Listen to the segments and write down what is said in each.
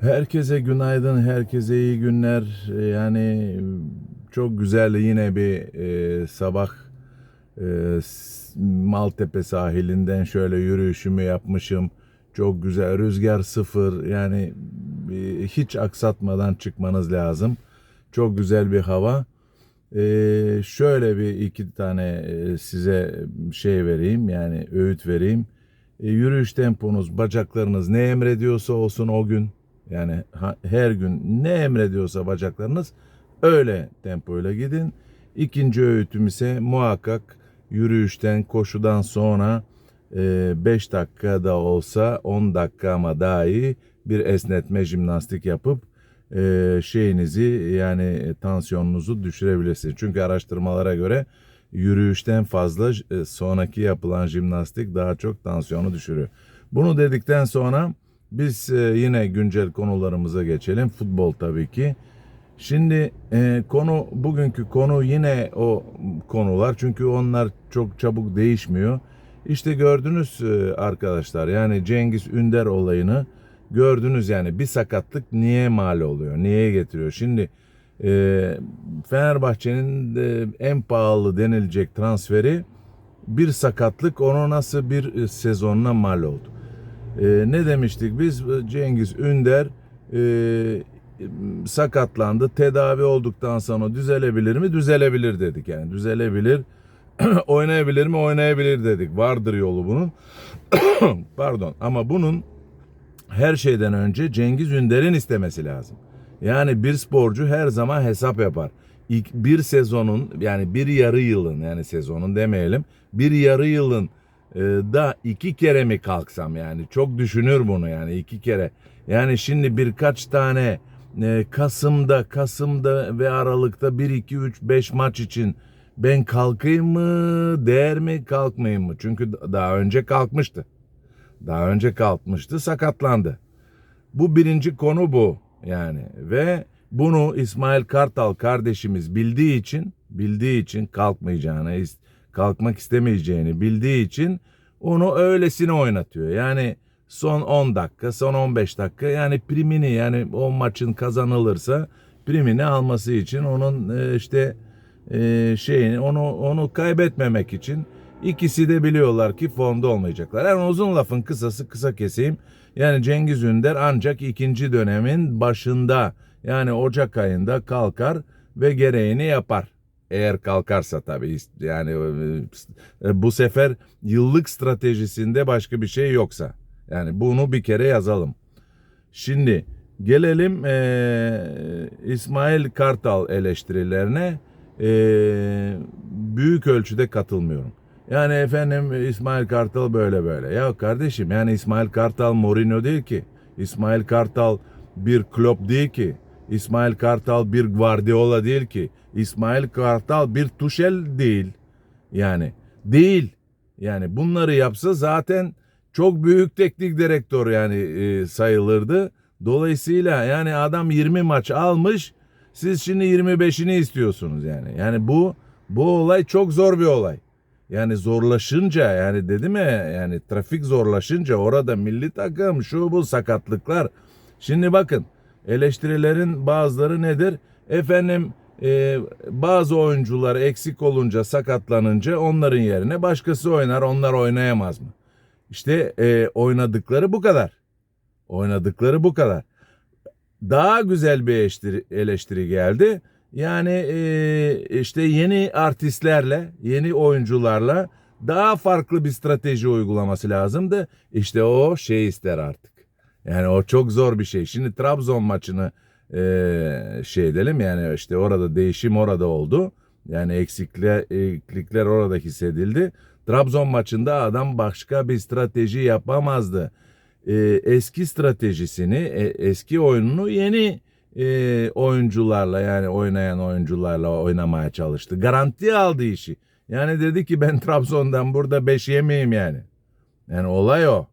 Herkese günaydın, herkese iyi günler. Ee, Yani çok güzel yine bir e, sabah e, Maltepe sahilinden şöyle yürüyüşümü yapmışım. Çok güzel, rüzgar sıfır. Yani e, hiç aksatmadan çıkmanız lazım. Çok güzel bir hava. Ee, şöyle bir iki tane e, size şey vereyim yani öğüt vereyim. E, yürüyüş temponuz, bacaklarınız ne emrediyorsa olsun o gün. Yani her gün ne emrediyorsa bacaklarınız öyle tempoyla gidin. İkinci öğütüm ise muhakkak yürüyüşten, koşudan sonra 5 dakika da olsa 10 dakika ama daha iyi bir esnetme jimnastik yapıp e, şeyinizi yani tansiyonunuzu düşürebilirsiniz. Çünkü araştırmalara göre yürüyüşten fazla e, sonraki yapılan jimnastik daha çok tansiyonu düşürüyor. Bunu dedikten sonra biz e, yine güncel konularımıza geçelim. Futbol tabii ki. Şimdi e, konu bugünkü konu yine o konular çünkü onlar çok çabuk değişmiyor. İşte gördünüz e, arkadaşlar yani Cengiz Ünder olayını gördünüz yani bir sakatlık niye mal oluyor, niye getiriyor? Şimdi Fenerbahçe'nin en pahalı denilecek transferi bir sakatlık onu nasıl bir sezonuna mal oldu. E, ne demiştik biz? Cengiz Ünder e, sakatlandı. Tedavi olduktan sonra düzelebilir mi? Düzelebilir dedik yani. Düzelebilir. Oynayabilir mi? Oynayabilir dedik. Vardır yolu bunun. Pardon. Ama bunun her şeyden önce Cengiz Ünder'in istemesi lazım. Yani bir sporcu her zaman hesap yapar. İlk bir sezonun yani bir yarı yılın yani sezonun demeyelim bir yarı yılın da iki kere mi kalksam yani çok düşünür bunu yani iki kere. Yani şimdi birkaç tane e, Kasım'da Kasım'da ve Aralık'ta 1 2 3 5 maç için ben kalkayım mı değer mi kalkmayayım mı? Çünkü daha önce kalkmıştı. Daha önce kalkmıştı, sakatlandı. Bu birinci konu bu yani ve bunu İsmail Kartal kardeşimiz bildiği için, bildiği için kalkmayacağını, is- kalkmak istemeyeceğini bildiği için onu öylesine oynatıyor. Yani son 10 dakika, son 15 dakika yani primini yani o maçın kazanılırsa primini alması için onun e, işte e, şeyini onu onu kaybetmemek için ikisi de biliyorlar ki formda olmayacaklar. Yani uzun lafın kısası kısa keseyim. Yani Cengiz Ünder ancak ikinci dönemin başında yani Ocak ayında kalkar ve gereğini yapar. Eğer kalkarsa tabii yani e, bu sefer yıllık stratejisinde başka bir şey yoksa. Yani bunu bir kere yazalım. Şimdi gelelim eee, İsmail Kartal eleştirilerine. Eee, büyük ölçüde katılmıyorum. Yani efendim İsmail Kartal böyle böyle. Ya kardeşim yani İsmail Kartal Mourinho değil ki. İsmail Kartal bir Klopp değil ki. İsmail Kartal bir Guardiola değil ki. İsmail Kartal bir Tuchel değil. Yani değil. Yani bunları yapsa zaten çok büyük teknik direktör yani e, sayılırdı. Dolayısıyla yani adam 20 maç almış. Siz şimdi 25'ini istiyorsunuz yani. Yani bu bu olay çok zor bir olay. Yani zorlaşınca yani dedim ya yani trafik zorlaşınca orada milli takım şu bu sakatlıklar. Şimdi bakın eleştirilerin bazıları nedir? Efendim e, bazı oyuncular eksik olunca sakatlanınca onların yerine başkası oynar onlar oynayamaz mı? İşte e, oynadıkları bu kadar. Oynadıkları bu kadar. Daha güzel bir eleştiri, eleştiri geldi. Yani e, işte yeni artistlerle, yeni oyuncularla daha farklı bir strateji uygulaması lazımdı. İşte o şey ister artık. Yani o çok zor bir şey. Şimdi Trabzon maçını e, şey edelim yani işte orada değişim orada oldu. Yani eksiklikler orada hissedildi. Trabzon maçında adam başka bir strateji yapamazdı. E, eski stratejisini, e, eski oyununu yeni e, oyuncularla yani oynayan oyuncularla oynamaya çalıştı. Garanti aldı işi. Yani dedi ki ben Trabzon'dan burada 5 yemeyeyim yani. Yani olay o.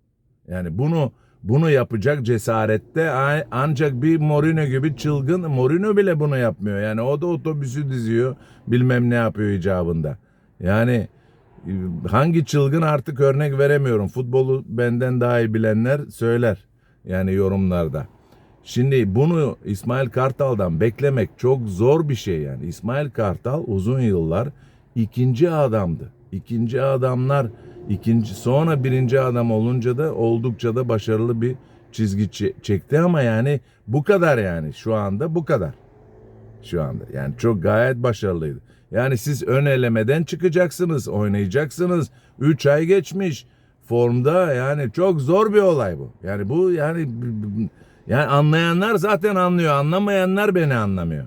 Yani bunu bunu yapacak cesarette ancak bir Mourinho gibi çılgın Mourinho bile bunu yapmıyor. Yani o da otobüsü diziyor bilmem ne yapıyor icabında. Yani e, hangi çılgın artık örnek veremiyorum. Futbolu benden daha iyi bilenler söyler yani yorumlarda. Şimdi bunu İsmail Kartal'dan beklemek çok zor bir şey yani. İsmail Kartal uzun yıllar ikinci adamdı. İkinci adamlar ikinci sonra birinci adam olunca da oldukça da başarılı bir çizgi çe- çekti ama yani bu kadar yani şu anda bu kadar. Şu anda yani çok gayet başarılıydı. Yani siz ön elemeden çıkacaksınız, oynayacaksınız. 3 ay geçmiş formda yani çok zor bir olay bu. Yani bu yani yani anlayanlar zaten anlıyor, anlamayanlar beni anlamıyor.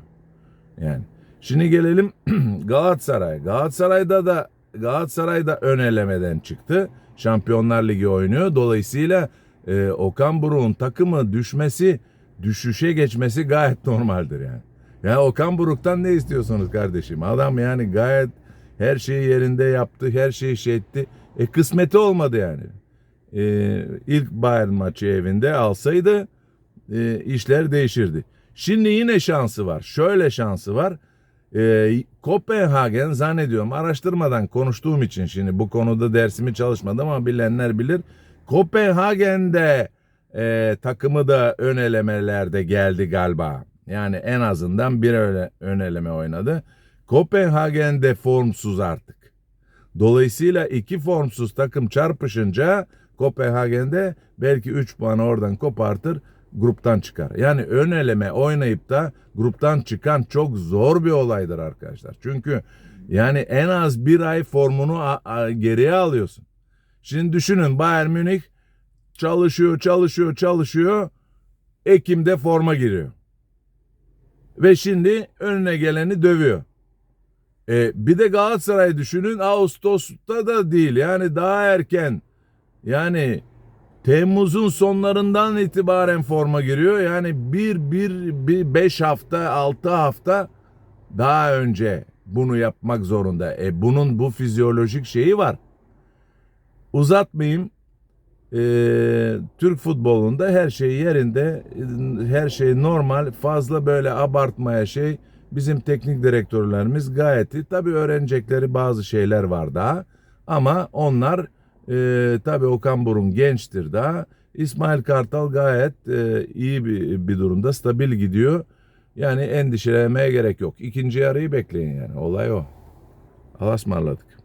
Yani şimdi gelelim Galatasaray. Galatasaray'da da Galatasaray'da ön elemeden çıktı. Şampiyonlar Ligi oynuyor. Dolayısıyla e, Okan Buruk'un takımı düşmesi, düşüşe geçmesi gayet normaldir yani. Ya Okan Buruk'tan ne istiyorsunuz kardeşim? Adam yani gayet her şeyi yerinde yaptı, her şeyi şey etti. E kısmeti olmadı yani. E, ilk Bayern maçı evinde alsaydı e, işler değişirdi. Şimdi yine şansı var. Şöyle şansı var. E, Kopenhagen zannediyorum araştırmadan konuştuğum için şimdi bu konuda dersimi çalışmadım ama bilenler bilir. Kopenhagen'de e, takımı da ön elemelerde geldi galiba. Yani en azından bir öyle ön eleme oynadı. Kopenhagen'de formsuz artık. Dolayısıyla iki formsuz takım çarpışınca Kopenhagen'de belki 3 puan oradan kopartır gruptan çıkar. Yani ön eleme oynayıp da gruptan çıkan çok zor bir olaydır arkadaşlar. Çünkü yani en az bir ay formunu geriye alıyorsun. Şimdi düşünün Bayern Münih çalışıyor, çalışıyor, çalışıyor. Ekim'de forma giriyor. Ve şimdi önüne geleni dövüyor. E, bir de Galatasaray düşünün Ağustos'ta da değil yani daha erken yani Temmuz'un sonlarından itibaren forma giriyor. Yani bir, bir, bir beş hafta, altı hafta daha önce bunu yapmak zorunda. E bunun bu fizyolojik şeyi var. Uzatmayayım. Ee, Türk futbolunda her şey yerinde, her şey normal. Fazla böyle abartmaya şey bizim teknik direktörlerimiz gayet iyi. Tabii öğrenecekleri bazı şeyler var daha. Ama onlar e, tabii Okan Burun gençtir daha. İsmail Kartal gayet e, iyi bir, bir durumda, stabil gidiyor. Yani endişelenmeye gerek yok. İkinci yarıyı bekleyin yani. Olay o. Allah'a ısmarladık.